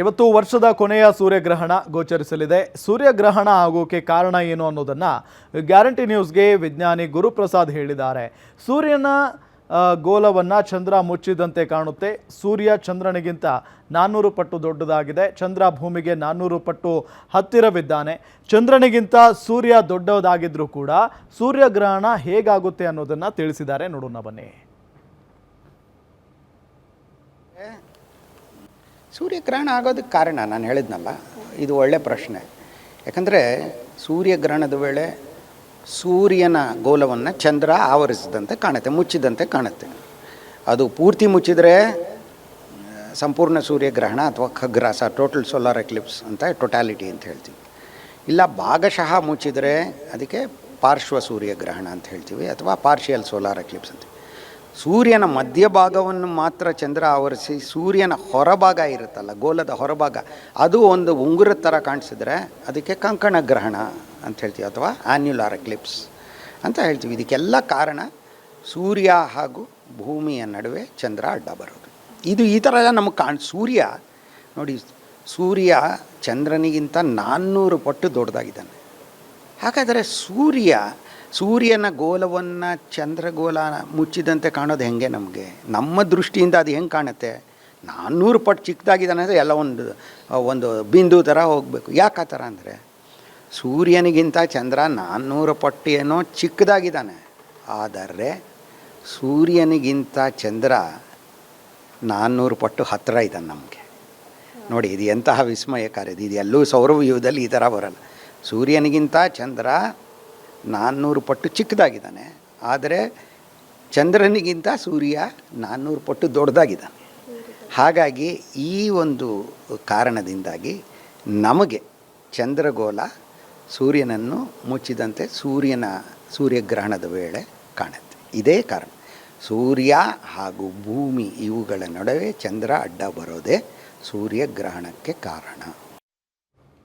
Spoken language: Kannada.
ಇವತ್ತು ವರ್ಷದ ಕೊನೆಯ ಸೂರ್ಯಗ್ರಹಣ ಗೋಚರಿಸಲಿದೆ. ಸೂರ್ಯಗ್ರಹಣ ಆಗೋಕೆ ಕಾರಣ ಏನು ಅನ್ನೋದನ್ನು ಗ್ಯಾರಂಟಿ ನ್ಯೂಸ್ಗೆ ವಿಜ್ಞಾನಿ ಗುರುಪ್ರಸಾದ್ ಹೇಳಿದ್ದಾರೆ. ಸೂರ್ಯನ ಗೋಲವನ್ನು ಚಂದ್ರ ಮುಚ್ಚಿದಂತೆ ಕಾಣುತ್ತೆ. ಸೂರ್ಯ ಚಂದ್ರನಿಗಿಂತ ನಾನ್ನೂರು ಪಟ್ಟು ದೊಡ್ಡದಾಗಿದೆ. ಚಂದ್ರ ಭೂಮಿಗೆ ನಾನ್ನೂರು ಪಟ್ಟು ಹತ್ತಿರವಿದ್ದಾನೆ. ಚಂದ್ರನಿಗಿಂತ ಸೂರ್ಯ ದೊಡ್ಡದಾಗಿದ್ದರೂ ಕೂಡ ಸೂರ್ಯಗ್ರಹಣ ಹೇಗಾಗುತ್ತೆ ಅನ್ನೋದನ್ನು ತಿಳಿಸಿದ್ದಾರೆ. ನೋಡೋಣ ಬನ್ನಿ. ಸೂರ್ಯಗ್ರಹಣ ಆಗೋದಕ್ಕೆ ಕಾರಣ ನಾನು ಹೇಳಿದ್ನಲ್ಲ, ಇದು ಒಳ್ಳೆ ಪ್ರಶ್ನೆ. ಯಾಕಂದರೆ ಸೂರ್ಯಗ್ರಹಣದ ವೇಳೆ ಸೂರ್ಯನ ಗೋಲವನ್ನು ಚಂದ್ರ ಆವರಿಸಿದಂತೆ ಕಾಣುತ್ತೆ, ಮುಚ್ಚಿದಂತೆ ಕಾಣುತ್ತೆ. ಅದು ಪೂರ್ತಿ ಮುಚ್ಚಿದರೆ, ಸಂಪೂರ್ಣ ಸೂರ್ಯಗ್ರಹಣ ಅಥವಾ ಖಗ್ರಾಸ ಟೋಟಲ್ ಸೋಲಾರ್ ಎಕ್ಲಿಪ್ಸ್ ಅಂತ ಟೊಟ್ಯಾಲಿಟಿ ಅಂತ ಹೇಳ್ತೀವಿ. ಇಲ್ಲ, ಭಾಗಶಃ ಮುಚ್ಚಿದರೆ ಅದಕ್ಕೆ ಪಾರ್ಶ್ವ ಸೂರ್ಯಗ್ರಹಣ ಅಂತ ಹೇಳ್ತೀವಿ ಅಥವಾ ಪಾರ್ಷಿಯಲ್ ಸೋಲಾರ್ ಎಕ್ಲಿಪ್ಸ್ ಅಂತ ಸೂರ್ಯನ ಮಧ್ಯಭಾಗವನ್ನು ಮಾತ್ರ ಚಂದ್ರ ಆವರಿಸಿ ಸೂರ್ಯನ ಹೊರಭಾಗ ಇರುತ್ತಲ್ಲ ಗೋಲದ ಹೊರಭಾಗ, ಅದು ಒಂದು ಉಂಗುರದ ಥರ ಕಾಣಿಸಿದ್ರೆ ಅದಕ್ಕೆ ಕಂಕಣ ಗ್ರಹಣ ಅಂತ ಹೇಳ್ತೀವಿ ಅಥವಾ ಆನ್ಯುಲಾರ್ ಎಕ್ಲಿಪ್ಸ್ ಅಂತ ಹೇಳ್ತೀವಿ. ಇದಕ್ಕೆಲ್ಲ ಕಾರಣ ಸೂರ್ಯ ಹಾಗೂ ಭೂಮಿಯ ನಡುವೆ ಚಂದ್ರ ಅಡ್ಡ ಬರೋದು. ಇದು ಈ ಥರ ನಮಗೆ ಕಾಣ್, ಸೂರ್ಯ, ನೋಡಿ ಸೂರ್ಯ ಚಂದ್ರನಿಗಿಂತ ನಾನ್ನೂರು ಪಟ್ಟು ದೊಡ್ಡದಾಗಿದ್ದಾನೆ. ಹಾಗಾದರೆ ಸೂರ್ಯ ಸೂರ್ಯನ ಗೋಲವನ್ನು ಚಂದ್ರಗೋಲ ಮುಚ್ಚಿದಂತೆ ಕಾಣೋದು ಹೆಂಗೆ ನಮಗೆ? ನಮ್ಮ ದೃಷ್ಟಿಯಿಂದ ಅದು ಹೆಂಗೆ ಕಾಣುತ್ತೆ? ನಾನ್ನೂರು ಪಟ್ಟು ಚಿಕ್ಕದಾಗಿದ್ದಾನೆ ಅಂದರೆ ಎಲ್ಲ ಒಂದು ಒಂದು ಬಿಂದು ಥರ ಹೋಗಬೇಕು. ಯಾಕೆ ಆ ಥರ ಅಂದರೆ? ಸೂರ್ಯನಿಗಿಂತ ಚಂದ್ರ ನಾನ್ನೂರು ಪಟ್ಟು ಏನೋ ಚಿಕ್ಕದಾಗಿದ್ದಾನೆ. ಆದರೆ ಸೂರ್ಯನಿಗಿಂತ ಚಂದ್ರ ನಾನ್ನೂರು ಪಟ್ಟು ಹತ್ತಿರ ಇದ್ದಾನೆ ನಮಗೆ. ನೋಡಿ, ಇದು ಎಂತಹ ವಿಸ್ಮಯಕಾರಿ ಇದು ಎಲ್ಲೂ ಸೌರವ್ಯೂಹದಲ್ಲಿ ಈ ಥರ ಬರಲ್ಲ. ಸೂರ್ಯನಿಗಿಂತ ಚಂದ್ರ ನಾನ್ನೂರು ಪಟ್ಟು ಚಿಕ್ಕದಾಗಿದ್ದಾನೆ. ಆದರೆ ಚಂದ್ರನಿಗಿಂತ ಸೂರ್ಯ ನಾನ್ನೂರು ಪಟ್ಟು ದೊಡ್ಡದಾಗಿದ್ದಾನೆ. ಹಾಗಾಗಿ ಈ ಒಂದು ಕಾರಣದಿಂದಾಗಿ ನಮಗೆ ಚಂದ್ರಗೋಲ ಸೂರ್ಯನನ್ನು ಮುಚ್ಚಿದಂತೆ ಸೂರ್ಯನ ಸೂರ್ಯಗ್ರಹಣದ ವೇಳೆ ಕಾಣುತ್ತೆ. ಇದೇ ಕಾರಣ. ಸೂರ್ಯ ಹಾಗೂ ಭೂಮಿ ಇವುಗಳ ನಡುವೆ ಚಂದ್ರ ಅಡ್ಡ ಬರೋದೇ ಸೂರ್ಯಗ್ರಹಣಕ್ಕೆ ಕಾರಣ.